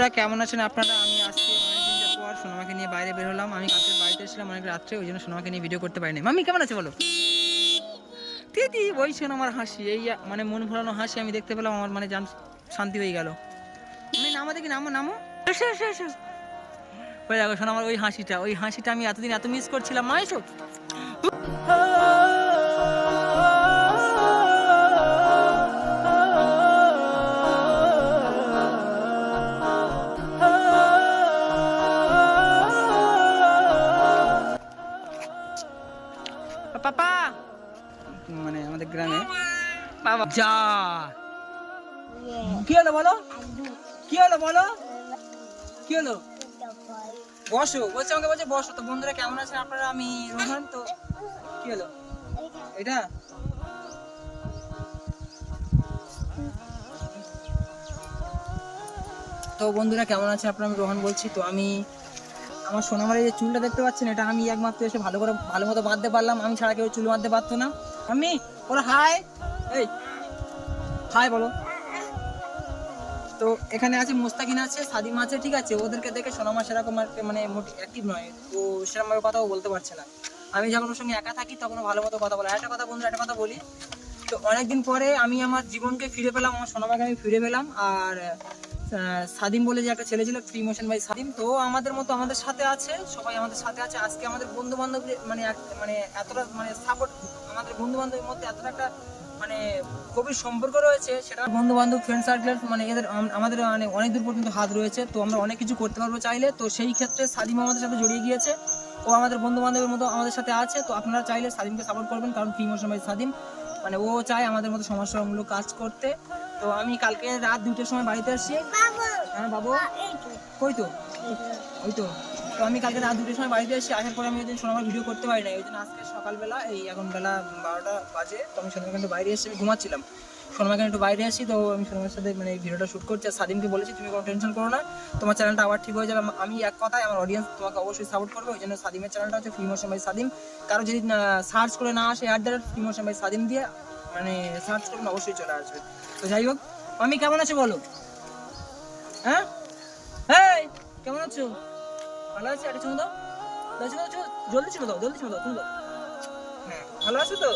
বন্ধুরা কেমন আছেন আপনারা? আমি আজকে অনেকদিন পর সোনামাকে নিয়ে বাইরে বের হলাম। আমি কালকে বাড়িতে এসেছিলাম অনেক রাত্রে ওই জন্য সোনামাকে নিয়ে ভিডিও করতে পারিনি। মামি কেমন আছে বলো? দিদি ওই শোন আমার হাসি। এই মানে মন ভরানো হাসি আমি দেখতে পেলাম আমার মানে জান শান্তি হয়ে গেল। আমি নামো দেখি নামো নামো। ওই দেখো শোনো আমার ওই হাসিটা ওই হাসিটা আমি এতদিন এত মিস করছিলাম। মা এসো যা। কি হলো বলো? কি হলো বলো? কি হলো? বসো, বলছে আমাকে বলছে বসো। তো বন্ধুরা কেমন আছেন আপনারা? আমি রোহান, তো কি হলো? এটা? তো বন্ধুরা কেমন আছে আপনারা? আমি রোহন বলছি। তো আমি আমার সোনামারের যে চুলটা দেখতে পাচ্ছেন, এটা আমি একমাত্র এসে ভালো করে, ভালো মতো বাঁধতে পারলাম। আমি ছাড়া কেউ চুল বাঁধতে পারতো না। আমি, ওরা হাই, এই হাই, বলো। তো এখানে আছে মোস্তাকিন আছে, সাদিম আছে, ঠিক আছে? ওদেরকে দেখে সোনামা সেরকম মানে অ্যাক্টিভ নয়। তো সেরকম ভাবে কথাও বলতে পারছে না। আমি যখন ওর সঙ্গে একা থাকি তখন ভালো মতো কথা বলে। একটা কথা বন্ধু, একটা কথা বলি। তো অনেকদিন পরে আমি আমার জীবনকে ফিরে পেলাম, আমার সোনামাকে আমি ফিরে পেলাম। আর সাদিম বলে যে একটা ছেলে ছিল ফ্রি মোশন বাই সাদিম। তো আমাদের মতো আমাদের সাথে আছে, সবাই আমাদের সাথে আছে। আজকে আমাদের বন্ধু বান্ধব মানে মানে এতটা মানে সাপোর্ট আমাদের বন্ধু বান্ধবের মধ্যে এতটা একটা মানে গভীর সম্পর্ক রয়েছে, সেটা বন্ধু বান্ধব ফ্রেন্ড সার্কেল মানে এদের আমাদের মানে অনেক দূর পর্যন্ত হাত রয়েছে, তো আমরা অনেক কিছু করতে পারব চাইলে, তো সেই ক্ষেত্রে সাদিম আমাদের সাথে জড়িয়ে গিয়েছে, ও আমাদের বন্ধু বান্ধবের মতো আমাদের সাথে আছে, তো আপনারা চাইলে সাদিমকে সাপোর্ট করবেন, কারণ ফ্রি মোশন বাই সাদিম মানে ও চায় আমাদের মতো সমস্যামূলক কাজ করতে, তো আমি কালকে রাত দুটোর সময় বাড়িতে আসছি। হ্যাঁ বাবু? কই তো? ওই তো। তো আমি কালকে রাত দুটোর সময় বাড়িতে এসেছি আসার পরে আমি ওই দিন সোনামার ভিডিও করতে পারি না ওই জন্য আজকে সকালবেলা এই এখন বেলা বারোটা বাজে, তো আমি সোনামাকে একটু বাইরে এসেছি আমি ঘুমাচ্ছিলাম। সোনামাকে একটু বাইরে আসি, তো আমি সোনামার সাথে মানে ভিডিওটা শ্যুট করছি আর সাদিমকে বলেছি, তুমি কোনো টেনশন করো না, তোমার চ্যানেলটা আবার ঠিক হয়ে যাবে। আমি এক কথায় আমার অডিয়েন্স তোমাকে অবশ্যই সাপোর্ট করবে, ওই জন্য সাদিমের চ্যানেলটা হচ্ছে ফ্রি বাই সাদিম কারও যদি সার্চ করে না আসে at the rate free by Sadim দিয়ে মানে সার্চ করুন, অবশ্যই চলে আসবে। তো যাই হোক আমি কেমন আছো বলো? হ্যাঁ? হ্যাঁ কেমন আছো? ভালো আছি? একটা চুমু দাও। জলদি চুমু দাও জলদি চুমু দাও চুমু দাও। হ্যাঁ ভালো আছো তো?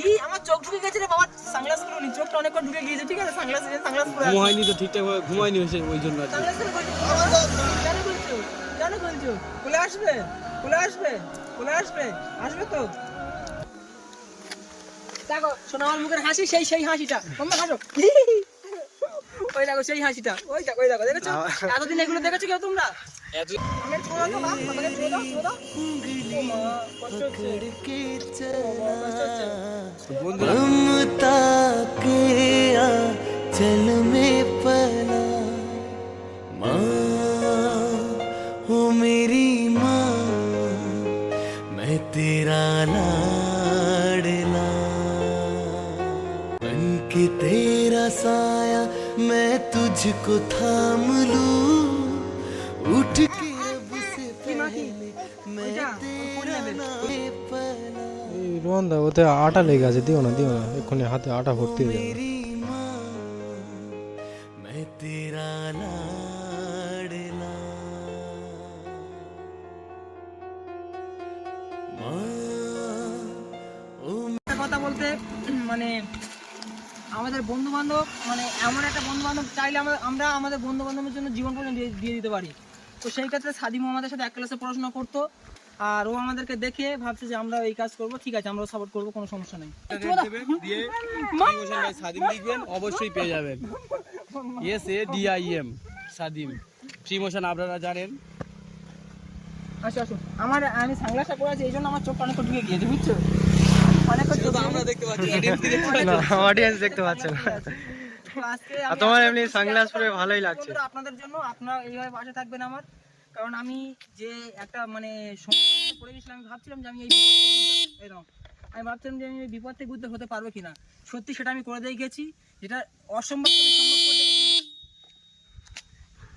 ই আমার চোখ ঢুকে গেছে রে বাবা। সানগ্লাসগুলো নি চোখটা অনেক ঢুকে গিয়েছে ঠিক আছে? সানগ্লাস সানগ্লাস পরে আছি। ঘুমায়নি তো ঠিকঠাক ভাবে ঘুমায়নি হয়েছে ওই জন্য সানগ্লাস পরে কেন বলছো? কেন বলছো? কোলে আসবে? কোলে আসবে? কোলে আসবে? আসবে তো? দেখো শোনো আমার মুখের হাসি সেই সেই হাসিটা। তোমরা হাসো। ওই দেখো সেই হাসিটা। ওই দেখো ওই দেখো দেখেছ? এতদিন এগুলো দেখেছ কেউ তোমরা? पकड़के चला में पला माँ हो मेरी माँ मैं तेरा लाडला बन के तेरा साया मैं तुझको थाम लूँ। ওতে আটা লেগে আছে দিও না দিও না এক্ষুনি হাতে আটা ভর্তি হয়ে কথা বলতে মানে আমাদের বন্ধু বান্ধব মানে এমন একটা বন্ধু বান্ধব চাইলে আমরা আমাদের বন্ধু বান্ধবের জন্য জীবন পর্যন্ত দিয়ে দিতে পারি। তো সেই ক্ষেত্রে সাদিম আমাদের সাথে এক ক্লাসে পড়াশোনা করতো আর ও আমাদেরকে দেখে ভাবছে যে আমরা এই কাজ করব ঠিক আছে আমরা সাপোর্ট করব কোনো সমস্যা নেই। দিয়ে সাদিম লিখবেন অবশ্যই পেয়ে যাবেন। S A D I M Sadim. Free motion আপনারা জানেন। আসো আসো। আমার আমি সানগ্লাসটা পরে আছি এই জন্য আমার চোখটা অনেক ঢুকে গিয়েছে বুঝছ? অনেক আমরা দেখতে পাচ্ছি অডিয়েন্স দেখতে পাচ্ছে। না। আর তোমার এমনি সানগ্লাস পরে ভালোই লাগছে। আপনাদের জন্য আপনারা এইভাবে পাশে থাকবেন আমার। কারণ আমি যে একটা মানে সমস্যার মধ্যে পড়ে গেছিলাম আমি ভাবছিলাম যে আমি এই বিপদ থেকে উদ্ধার- এই নাও। আমি ভাবছিলাম যে আমি এই বিপদ থেকে উদ্ধার হতে পারব কিনা। সত্যি সেটা আমি করে দিয়ে গেছি যেটা অসম্ভব সম্ভব করে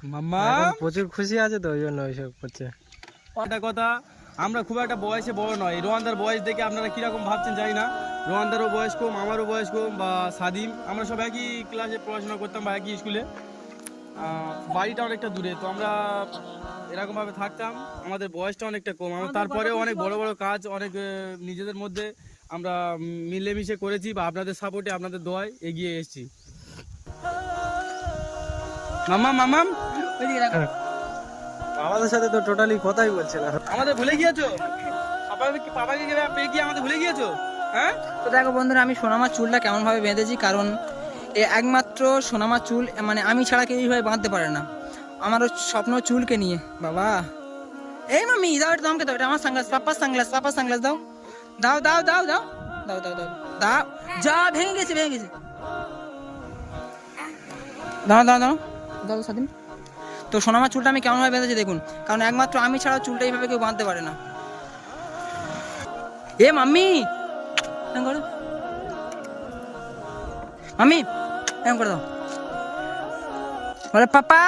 মাম্মা। প্রচুর খুশি আছে তো ওই জন্য ওইসব করছে। একটা কথা আমরা খুব একটা বয়সে বড় নয় রোহানদার বয়স দেখে আপনারা কীরকম ভাবছেন জানি না। রোহানদারও বয়স কম আমারও বয়স কম বা সাদিম আমরা সব একই ক্লাসে পড়াশোনা করতাম বা একই স্কুলে বাড়িটা অনেকটা দূরে তো আমরা এরকমভাবে থাকতাম। আমাদের বয়সটা অনেকটা কম। আমরা তারপরেও অনেক বড় বড়। কাজ অনেক নিজেদের মধ্যে আমরা মিলেমিশে করেছি বা আপনাদের সাপোর্টে আপনাদের দোয়ায় এগিয়ে এসেছি। মামাম মামাম? আমাদের সাথে তো টোটালি কথাই বলছে না। আমাদের ভুলে গিয়েছো? পাপাকে পাপাকে পেয়ে গিয়ে আমাদের ভুলে গিয়েছো? হ্যাঁ? তো দেখো বন্ধুরা, আমি সোনামার চুলটা কেমনভাবে বেঁধেছি, কারণ এ একমাত্র সোনামার চুল মানে আমি ছাড়া কেউ এইভাবে বাঁধতে পারে না। আমারও স্বপ্ন চুলকে নিয়ে, বাবা। এই মামি দাও এটা আমাকে দাও, এটা আমার সাংলাস পাপার সানগ্লাস পাপার সানগ্লাস দাও। দাও দাও দাও দাও। দাও দাও দাও। দাও। যা, ভেঙে গেছে ভেঙে গেছে। দাও দাও দাও। দাও, স্বাধীন। তো সোনামার চুলটা আমি কেমনভাবে বেঁধেছি, দেখুন। কারণ একমাত্র আমি ছাড়া চুলটা এইভাবে কেউ বাঁধতে পারে না। এ মাম্মি এরম করো মামি এম করে দাও বলে পাপা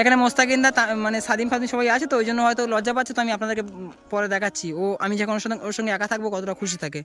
এখানে মোস্তাকিন্দা মানে স্বাধীন ফাদিন সবাই আছে তো? ওই জন্য হয়তো লজ্জা পাচ্ছে তো আমি আপনাদেরকে পরে দেখাচ্ছি। ও, আমি যখন সঙ্গে ওর সঙ্গে একা থাকব, কতটা খুশি থাকে।